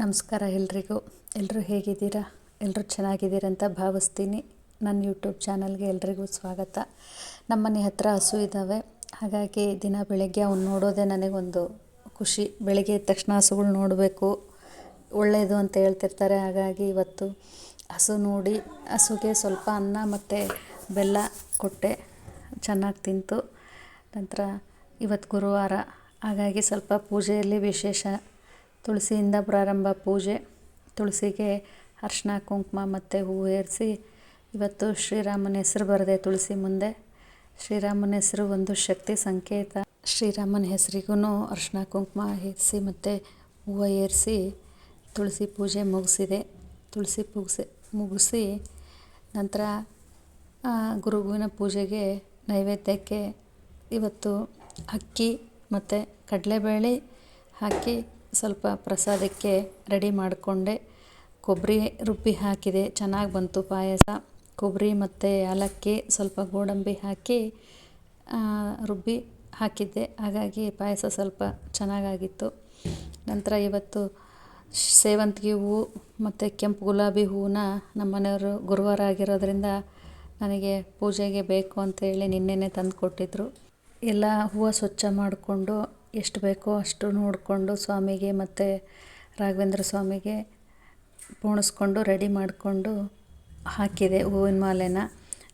ನಮಸ್ಕಾರ ಎಲ್ರಿಗೂ. ಎಲ್ಲರೂ ಹೇಗಿದ್ದೀರಾ? ಎಲ್ಲರೂ ಚೆನ್ನಾಗಿದ್ದೀರಂತ ಭಾವಿಸ್ತೀನಿ. ನನ್ನ ಯೂಟ್ಯೂಬ್ ಚಾನಲ್ಗೆ ಎಲ್ರಿಗೂ ಸ್ವಾಗತ. ನಮ್ಮನೆ ಹತ್ರ ಹಸು ಇದ್ದಾವೆ ಹಾಗಾಗಿ ದಿನ ಬೆಳಗ್ಗೆ ಅವ್ನು ನೋಡೋದೇ ನನಗೊಂದು ಖುಷಿ. ಬೆಳಗ್ಗೆ ಎದ್ದ ತಕ್ಷಣ ಹಸುಗಳು ನೋಡಬೇಕು. ಒಳ್ಳೆಯದು ಅಂತ ಹೇಳ್ತಿರ್ತಾರೆ. ಹಾಗಾಗಿ ಇವತ್ತು ಹಸು ನೋಡಿ ಹಸುಗೆ ಸ್ವಲ್ಪ ಅನ್ನ ಮತ್ತು ಬೆಲ್ಲ ಕೊಟ್ಟೆ. ಚೆನ್ನಾಗಿ ತಿಂತು. ನಂತರ ಇವತ್ತು ಗುರುವಾರ. ಹಾಗಾಗಿ ಸ್ವಲ್ಪ ಪೂಜೆಯಲ್ಲಿ ವಿಶೇಷ ತುಳಸಿಯಿಂದ ಪ್ರಾರಂಭ ಪೂಜೆ, ತುಳಸಿಗೆ ಅರ್ಶಿನ ಕುಂಕುಮ ಮತ್ತು ಹೂವು ಏರಿಸಿ ಇವತ್ತು ಶ್ರೀರಾಮನ ಹೆಸರು ಬರದೆ ತುಳಸಿ ಮುಂದೆ. ಶ್ರೀರಾಮನ ಹೆಸರು ಒಂದು ಶಕ್ತಿ ಸಂಕೇತ. ಶ್ರೀರಾಮನ ಹೆಸರಿಗೂ ಅರ್ಶಿನ ಕುಂಕುಮ ಏರಿಸಿ ಮತ್ತು ಹೂವು ಏರಿಸಿ ತುಳಸಿ ಪೂಜೆ ಮುಗಿಸಿದೆ. ತುಳಸಿ ಪೂಜೆ ಮುಗಿಸಿ ನಂತರ ಗುರುಗುವಿನ ಪೂಜೆಗೆ ನೈವೇದ್ಯಕ್ಕೆ ಇವತ್ತು ಅಕ್ಕಿ ಮತ್ತು ಕಡಲೆಬೇಳೆ ಹಾಕಿ ಸ್ವಲ್ಪ ಪ್ರಸಾದಕ್ಕೆ ರೆಡಿ ಮಾಡಿಕೊಂಡೆ. ಕೊಬ್ಬರಿ ರುಬ್ಬಿ ಹಾಕಿದೆ. ಚೆನ್ನಾಗಿ ಬಂತು ಪಾಯಸ. ಕೊಬ್ಬರಿ ಮತ್ತು ಏಲಕ್ಕಿ ಸ್ವಲ್ಪ ಗೋಡಂಬಿ ಹಾಕಿ ರುಬ್ಬಿ ಹಾಕಿದ್ದೆ. ಹಾಗಾಗಿ ಪಾಯಸ ಸ್ವಲ್ಪ ಚೆನ್ನಾಗಾಗಿತ್ತು. ನಂತರ ಇವತ್ತು ಸೇವಂತಿಗೆ ಹೂವು ಮತ್ತು ಕೆಂಪು ಗುಲಾಬಿ ಹೂವನ್ನ ನಮ್ಮ ಮನೆಯವರು ಗುರುವಾರ ಆಗಿರೋದ್ರಿಂದ ನನಗೆ ಪೂಜೆಗೆ ಬೇಕು ಅಂತೇಳಿ ನಿನ್ನೆನೇ ತಂದು ಕೊಟ್ಟಿದ್ದರು ಎಲ್ಲ ಹೂವು ಸ್ವಚ್ಛ ಮಾಡಿಕೊಂಡು ಎಷ್ಟು ಬೇಕೋ ಅಷ್ಟು ನೋಡಿಕೊಂಡು ಸ್ವಾಮಿಗೆ ಮತ್ತು ರಾಘವೇಂದ್ರ ಸ್ವಾಮಿಗೆ ಪೋಣಿಸ್ಕೊಂಡು ರೆಡಿ ಮಾಡಿಕೊಂಡು ಹಾಕಿದೆ ಹೂವಿನ ಮಾಲೆನ.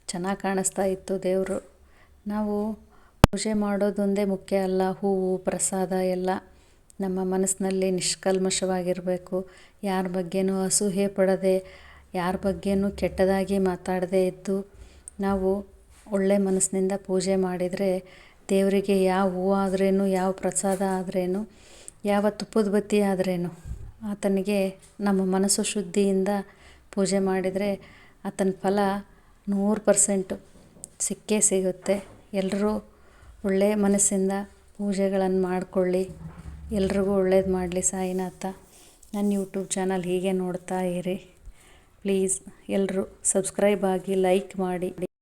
ಚೆನ್ನಾಗಿ ಕಾಣಿಸ್ತಾ ಇತ್ತು ದೇವರು. ನಾವು ಪೂಜೆ ಮಾಡೋದೊಂದೇ ಮುಖ್ಯ ಅಲ್ಲ, ಹೂವು, ಪ್ರಸಾದ ಎಲ್ಲ. ನಮ್ಮ ಮನಸ್ಸಿನಲ್ಲಿ ನಿಷ್ಕಲ್ಮಶವಾಗಿರಬೇಕು. ಯಾರ ಬಗ್ಗೆನೂ ಅಸೂಹೆ ಪಡದೆ, ಯಾರ ಬಗ್ಗೆನೂ ಕೆಟ್ಟದಾಗಿ ಮಾತಾಡದೇ ಇದ್ದು, ನಾವು ಒಳ್ಳೆ ಮನಸ್ಸಿನಿಂದ ಪೂಜೆ ಮಾಡಿದರೆ ದೇವರಿಗೆ ಯಾವ ಹೂವು ಆದ್ರೇನು, ಯಾವ ಪ್ರಸಾದ ಆದ್ರೇನು, ಯಾವ ತುಪ್ಪದ ಬತ್ತಿ ಆದ್ರೇನು, ಆತನಿಗೆ ನಮ್ಮ ಮನಸ್ಸು ಶುದ್ಧಿಯಿಂದ ಪೂಜೆ ಮಾಡಿದರೆ ಆತನ ಫಲ ನೂರು ಪರ್ಸೆಂಟು ಸಿಕ್ಕೇ ಸಿಗುತ್ತೆ. ಎಲ್ಲರೂ ಒಳ್ಳೆಯ ಮನಸ್ಸಿಂದ ಪೂಜೆಗಳನ್ನು ಮಾಡಿಕೊಳ್ಳಿ. ಎಲ್ರಿಗೂ ಒಳ್ಳೇದು ಮಾಡಲಿ ಸಾಯಿನಾಥ. ನನ್ನ ಯೂಟ್ಯೂಬ್ ಚಾನಲ್ ಹೀಗೆ ನೋಡ್ತಾ ಇರಿ. ಪ್ಲೀಸ್ ಎಲ್ಲರೂ ಸಬ್ಸ್ಕ್ರೈಬ್ ಆಗಿ ಲೈಕ್ ಮಾಡಿ.